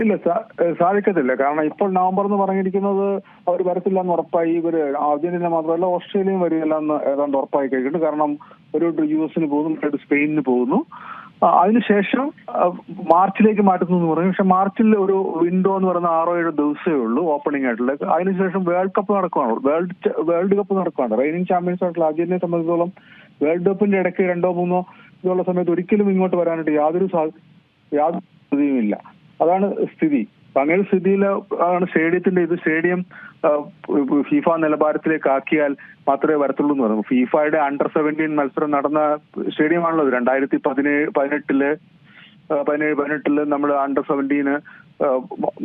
ഇല്ല സാധിക്കത്തില്ല. കാരണം ഇപ്പോൾ നവംബർ എന്ന് പറഞ്ഞിരിക്കുന്നത് അവർ വരത്തില്ല എന്ന് ഉറപ്പായി. ഇവർ അർജന്റീന മാത്രമല്ല ഓസ്ട്രേലിയയും വരില്ല എന്ന് ഏതാണ്ട് ഉറപ്പായി കഴിഞ്ഞിട്ടുണ്ട്. കാരണം ഒരു യു എസിന് പോകുന്നു മറ്റൊരു സ്പെയിനിന് പോകുന്നു. അതിനുശേഷം മാർച്ചിലേക്ക് മാറ്റുന്നു എന്ന് പറഞ്ഞു. പക്ഷെ മാർച്ചിൽ ഒരു വിൻഡോ എന്ന് പറയുന്ന ആറോ ഏഴോ ദിവസമേ ഉള്ളൂ ഓപ്പണിംഗ് ആയിട്ടുള്ള അതിനുശേഷം വേൾഡ് കപ്പ് നടക്കുകയാണ് വേൾഡ് വേൾഡ് കപ്പ് നടക്കുകയാണ് റെയിനിങ് ചാമ്പ്യൻസ് ആയിട്ടുള്ള അർജന്റീനയെ സംബന്ധിച്ചിടത്തോളം വേൾഡ് കപ്പിന്റെ ഇടയ്ക്ക് രണ്ടോ മൂന്നോ ഇതുള്ള സമയത്ത് ഒരിക്കലും ഇങ്ങോട്ട് വരാനായിട്ട് യാതൊരു സാധ്യത യാതൊരു സ്ഥിതിയുമില്ല അതാണ് സ്ഥിതി. അങ്ങനെ സ്ഥിതിയിൽ ആണ് സ്റ്റേഡിയത്തിന്റെ ഇത്. സ്റ്റേഡിയം ഫിഫ നിലവാരത്തിലേക്ക് ആക്കിയാൽ മാത്രമേ വരത്തുള്ളൂ എന്ന് പറഞ്ഞു ഫിഫയുടെ അണ്ടർ സെവന്റീൻ മത്സരം നടന്ന സ്റ്റേഡിയമാണല്ലോ രണ്ടായിരത്തി പതിനേഴ് പതിനെട്ടിൽ പതിനേഴ് പതിനെട്ടിൽ നമ്മൾ അണ്ടർ സെവന്റീന്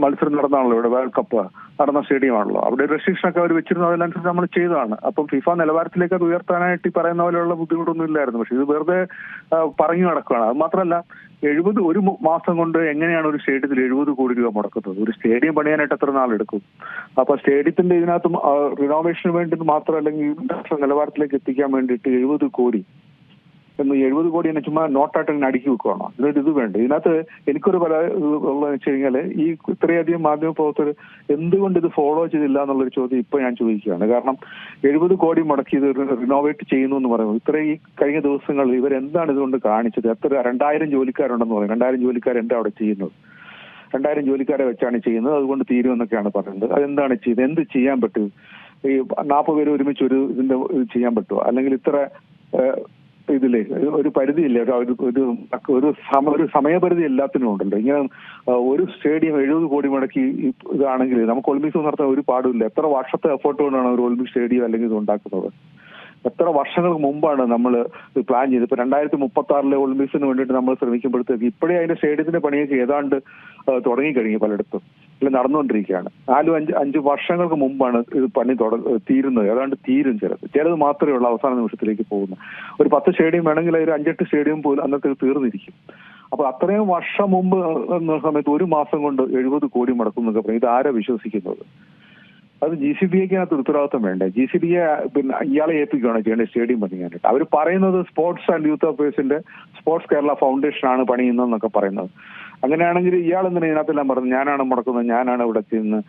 മത്സരം നടന്നാണല്ലോ ഇവിടെ വേൾഡ് കപ്പ് നടന്ന സ്റ്റേഡിയമാണല്ലോ. അവിടെ റെസ്ട്രിക്ഷൻ ഒക്കെ അവർ വെച്ചിരുന്നു അതിനനുസരിച്ച് നമ്മൾ ചെയ്തതാണ്. അപ്പം ഫിഫ നിലവാരത്തിലേക്ക് അത് ഉയർത്താനായിട്ട് പറയുന്ന പോലെയുള്ള ബുദ്ധിമുട്ടൊന്നും ഇല്ലായിരുന്നു. പക്ഷെ ഇത് വെറുതെ പറഞ്ഞു നടക്കുകയാണ്. അത് മാത്രമല്ല എഴുപത് ഒരു മാസം കൊണ്ട് എങ്ങനെയാണ് ഒരു സ്റ്റേഡിയത്തിൽ എഴുപത് കോടി രൂപ മുടക്കുന്നത്? ഒരു സ്റ്റേഡിയം പണിയാനായിട്ട് എത്ര നാളെടുക്കും? അപ്പൊ സ്റ്റേഡിയത്തിന്റെ ഇതിനകത്ത് റിനോവേഷന് വേണ്ടി മാത്രം അല്ലെങ്കിൽ നിലവാരത്തിലേക്ക് എത്തിക്കാൻ വേണ്ടിയിട്ട് എഴുപത് കോടി എന്ന് എഴുപത് കോടി എന്നെ ചുമ്മാ നോട്ടായിട്ട് ഇങ്ങനെ അടുക്കി വെക്കുകയാണോ അതായത് ഇത് വേണ്ട. ഇതിനകത്ത് എനിക്കൊരു പല ഉള്ളതെന്ന് വെച്ച് കഴിഞ്ഞാൽ ഈ ഇത്രയധികം മാധ്യമ പ്രവർത്തകർ എന്തുകൊണ്ട് ഇത് ഫോളോ ചെയ്തില്ല എന്നുള്ളൊരു ചോദ്യം ഇപ്പൊ ഞാൻ ചോദിക്കുകയാണ്. കാരണം എഴുപത് കോടി മുടക്കി ഇത് റിനോവേറ്റ് ചെയ്യുന്നു എന്ന് പറയുന്നത് ഇത്ര ഈ കഴിഞ്ഞ ദിവസങ്ങളിൽ ഇവർ എന്താണ് ഇതുകൊണ്ട് കാണിച്ചത്? എത്ര രണ്ടായിരം ജോലിക്കാരുണ്ടെന്ന് പറയും രണ്ടായിരം ജോലിക്കാർ എന്താ അവിടെ ചെയ്യുന്നത്? രണ്ടായിരം ജോലിക്കാരെ വെച്ചാണ് ചെയ്യുന്നത്. അതുകൊണ്ട് തീരുമെന്നൊക്കെയാണ് പറയുന്നത്. അതെന്താണ് ചെയ്ത് എന്ത് ചെയ്യാൻ പറ്റും? ഈ നാൽപ്പത് പേര് ഒരുമിച്ച് ഒരു ഇതിന്റെ ഇത് ചെയ്യാൻ പറ്റുമോ? അല്ലെങ്കിൽ ഇത്ര ഇതില്ലേ ഒരു- പരിധിയില്ല. ഒരു ഒരു- സമ ഒരു സമയപരിധി എല്ലാത്തിനും ഉണ്ടല്ലോ. ഇങ്ങനെ ഒരു സ്റ്റേഡിയം എഴുപത് കോടി മുടക്കി ഇതാണെങ്കിൽ നമുക്ക് ഒളിമ്പിക്സ് നടത്താൻ ഒരു പാടുമില്ല. എത്ര വർഷത്തെ എഫേർട്ട് കൊണ്ടാണ് ഒരു ഒളിമ്പിക് സ്റ്റേഡിയം അല്ലെങ്കിൽ ഇത് ഉണ്ടാക്കുന്നത്? എത്ര വർഷങ്ങൾക്ക് മുമ്പാണ് നമ്മൾ പ്ലാൻ ചെയ്തത്? ഇപ്പൊ രണ്ടായിരത്തി മുപ്പത്തി ആറിലെ ഒളിമ്പിക്സിന് വേണ്ടിയിട്ട് നമ്മൾ ശ്രമിക്കുമ്പോഴത്തേക്ക് ഇപ്പോഴേ അതിന്റെ സ്റ്റേഡിയത്തിന്റെ പണിയൊക്കെ ഏതാണ്ട് തുടങ്ങിക്കഴിഞ്ഞു പലയിടത്തും. നടന്നുകൊണ്ടിരിക്കുകയാണ്. നാലും അഞ്ച് അഞ്ച് വർഷങ്ങൾക്ക് മുമ്പാണ് ഇത് പണി തുട തീരുന്നത്. ഏതാണ്ട് തീരും ചിലത്. ചിലത് മാത്രമേ ഉള്ളൂ അവസാന നിമിഷത്തിലേക്ക് പോകുന്ന ഒരു പത്ത് സ്റ്റേഡിയം വേണമെങ്കിൽ ഒരു അഞ്ചെട്ട് സ്റ്റേഡിയം പോലും അന്നത്തെ തീർന്നിരിക്കും. അപ്പൊ അത്രയും വർഷം മുമ്പ് എന്ന സമയത്ത് ഒരു മാസം കൊണ്ട് എഴുപത് കോടി മുടക്കും എന്നൊക്കെ പറയും. ഇത് ആരാ വിശ്വസിക്കുന്നത്? അത് ജി സി ബി എക്കിനകത്ത് ഉത്തരവാദിത്വം വേണ്ടേ? ജി സി ബി ഐ പിന്നെ ഇയാളെ ഏൽപ്പിക്കുകയാണ് ചെയ്യേണ്ടത് സ്റ്റേഡിയം പണിയാനായിട്ട് അവർ പറയുന്നത് സ്പോർട്സ് ആൻഡ് യൂത്ത് അഫയേഴ്സിന്റെ സ്പോർട്സ് കേരള ഫൗണ്ടേഷൻ ആണ് പണിയുന്നതെന്നൊക്കെ പറയുന്നത്. അങ്ങനെയാണെങ്കിൽ ഇയാൾ എന്തിനാ ഇതിനകത്തെല്ലാം പറഞ്ഞു ഞാനാണ് മുടക്കുന്നത് ഞാനാണ് ഇവിടെ ചെയ്യുന്നത്.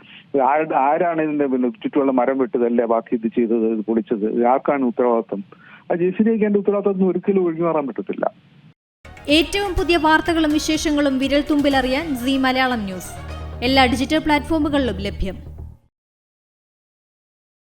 ആരാണ് ഇതിന്റെ പിന്നെ ചുറ്റുമുള്ള മരം വെട്ടതല്ലേ ബാക്കി ഇത് ചെയ്തത് ഇത് പൊളിച്ചത്? ആർക്കാണ് ഉത്തരവാദിത്വം? ആ ജെ സി എന്റെ ഉത്തരവാദിത്വം ഒരിക്കലും ഒഴിഞ്ഞു മാറാൻ പറ്റത്തില്ല. ഏറ്റവും പുതിയ വാർത്തകളും വിശേഷങ്ങളും വിരൽ തുമ്പിലറിയാൻ സി മലയാളം ന്യൂസ്. എല്ലാ ഡിജിറ്റൽ പ്ലാറ്റ്ഫോമുകളിലും ലഭ്യം.